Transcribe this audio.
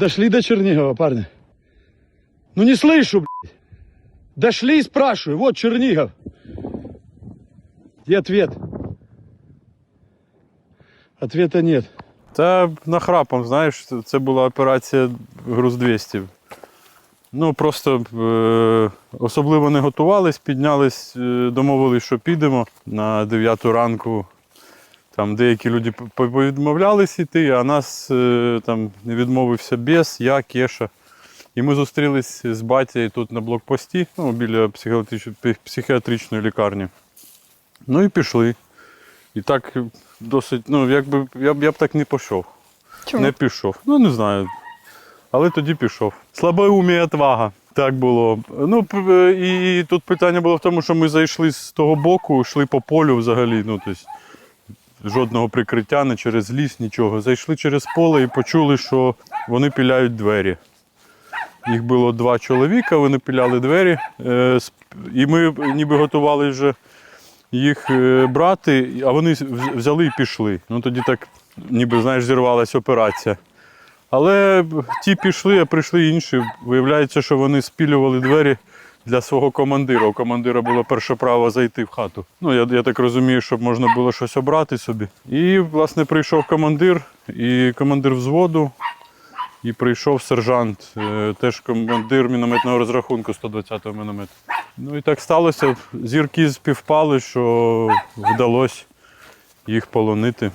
Дошли до Чернигова, парни. Ну не слышу, блядь. Дошли и спрашиваю. Вот Чернигов. Где ответ? Ответа нет. Та нахрапом, знаєш, це- була операція груз 200. Ну, просто е, особливо не готувались, піднялись, е, домовились, що підемо на 9 ранку. Там деякі люди по- повідмовлялись йти, а нас е, там не відмовився Бес, я, Кеша. І ми зустрілись з батьком тут на блокпості, ну, біля психіатрич- психіатричної лікарні. Ну і пішли. І так досить, ну, якби я б я б так не пішов. Чому? Не пішов. Ну, не знаю. Але тоді пішов. Слабоумі і отвага. Так було. Ну, і тут питання було в тому, що ми зайшли з того боку, йшли по полю взагалі. Ну, тобто, жодного прикриття, не через ліс, нічого. Зайшли через поле і почули, що вони піляють двері. Їх було два чоловіка, вони піляли двері. Е, і ми ніби готували вже їх е, брати, а вони взяли і пішли. Ну тоді так, ніби знаєш, зірвалася операція. Але ті пішли, а прийшли інші. Виявляється, що вони спілювали двері для свого командира. У командира було перше право зайти в хату. Ну, я, я так розумію, щоб можна було щось обрати собі. І, власне, прийшов командир, і командир взводу, і прийшов сержант, е, теж командир мінометного розрахунку 120-го міномету. Ну і так сталося. Зірки співпали, що вдалося їх полонити.